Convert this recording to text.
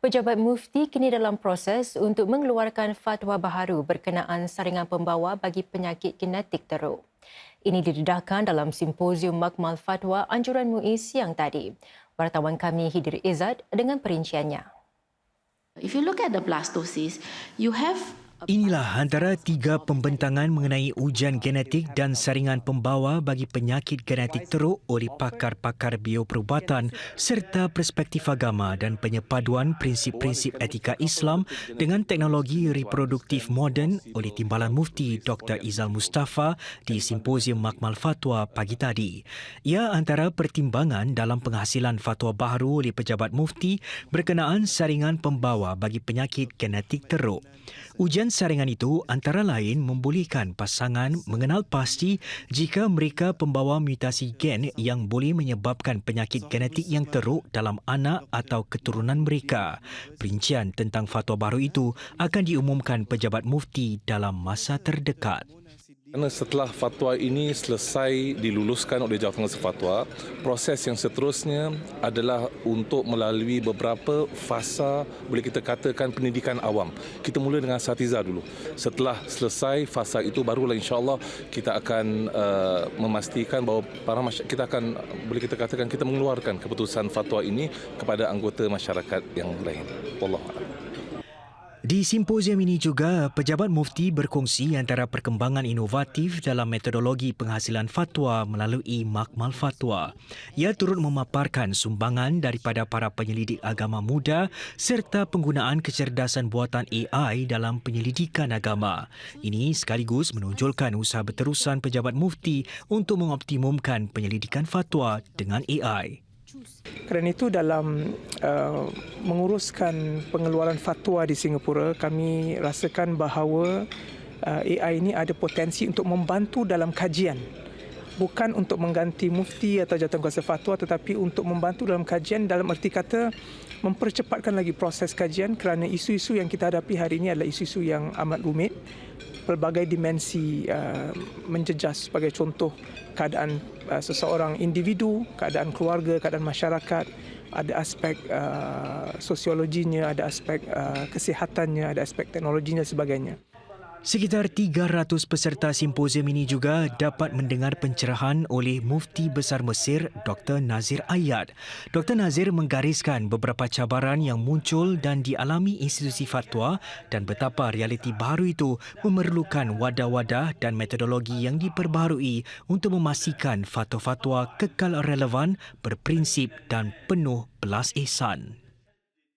Pejabat Mufti kini dalam proses untuk mengeluarkan fatwa baharu berkenaan saringan pembawa bagi penyakit genetik teruk. Ini didedahkan dalam simposium makmal fatwa anjuran MUIS siang tadi. Wartawan kami Hidir Izzad dengan perinciannya. If you look at the blastocyst, you have Inilah antara tiga pembentangan mengenai ujian genetik dan saringan pembawa bagi penyakit genetik teruk oleh pakar-pakar bioperubatan serta perspektif agama dan penyepaduan prinsip-prinsip etika Islam dengan teknologi reproduktif moden oleh Timbalan Mufti Dr. Izal Mustafa di Simposium Makmal Fatwa pagi tadi. Ia antara pertimbangan dalam penghasilan fatwa baharu oleh Pejabat Mufti berkenaan saringan pembawa bagi penyakit genetik teruk. Ujian saringan itu antara lain membolehkan pasangan mengenal pasti jika mereka pembawa mutasi gen yang boleh menyebabkan penyakit genetik yang teruk dalam anak atau keturunan mereka. Perincian tentang fatwa baru itu akan diumumkan pejabat mufti dalam masa terdekat. Kerana setelah fatwa ini selesai diluluskan oleh Jawatankuasa Fatwa, proses yang seterusnya adalah untuk melalui beberapa fasa, boleh kita katakan pendidikan awam. Kita mula dengan satiza dulu. Setelah selesai fasa itu, barulah insyaAllah kita akan uh, memastikan bahawa para masyarakat, kita akan, boleh kita katakan, kita mengeluarkan keputusan fatwa ini kepada anggota masyarakat yang lain. Wallahualam. Di simposium ini juga, pejabat mufti berkongsi antara perkembangan inovatif dalam metodologi penghasilan fatwa melalui makmal fatwa. Ia turut memaparkan sumbangan daripada para penyelidik agama muda serta penggunaan kecerdasan buatan AI dalam penyelidikan agama. Ini sekaligus menonjolkan usaha berterusan pejabat mufti untuk mengoptimumkan penyelidikan fatwa dengan AI. Kerana itu dalam uh, menguruskan pengeluaran fatwa di Singapura, kami rasakan bahawa uh, AI ini ada potensi untuk membantu dalam kajian. Bukan untuk mengganti mufti atau jawatankuasa fatwa tetapi untuk membantu dalam kajian dalam erti kata mempercepatkan lagi proses kajian kerana isu-isu yang kita hadapi hari ini adalah isu-isu yang amat rumit pelbagai dimensi uh, menjejas sebagai contoh keadaan uh, seseorang individu, keadaan keluarga, keadaan masyarakat, ada aspek uh, sosiologinya, ada aspek uh, kesihatannya, ada aspek teknologinya sebagainya. Sekitar 300 peserta simposium ini juga dapat mendengar pencerahan oleh Mufti Besar Mesir Dr. Nazir Ayat. Dr. Nazir menggariskan beberapa cabaran yang muncul dan dialami institusi fatwa dan betapa realiti baru itu memerlukan wadah-wadah dan metodologi yang diperbaharui untuk memastikan fatwa-fatwa kekal relevan, berprinsip dan penuh belas ihsan.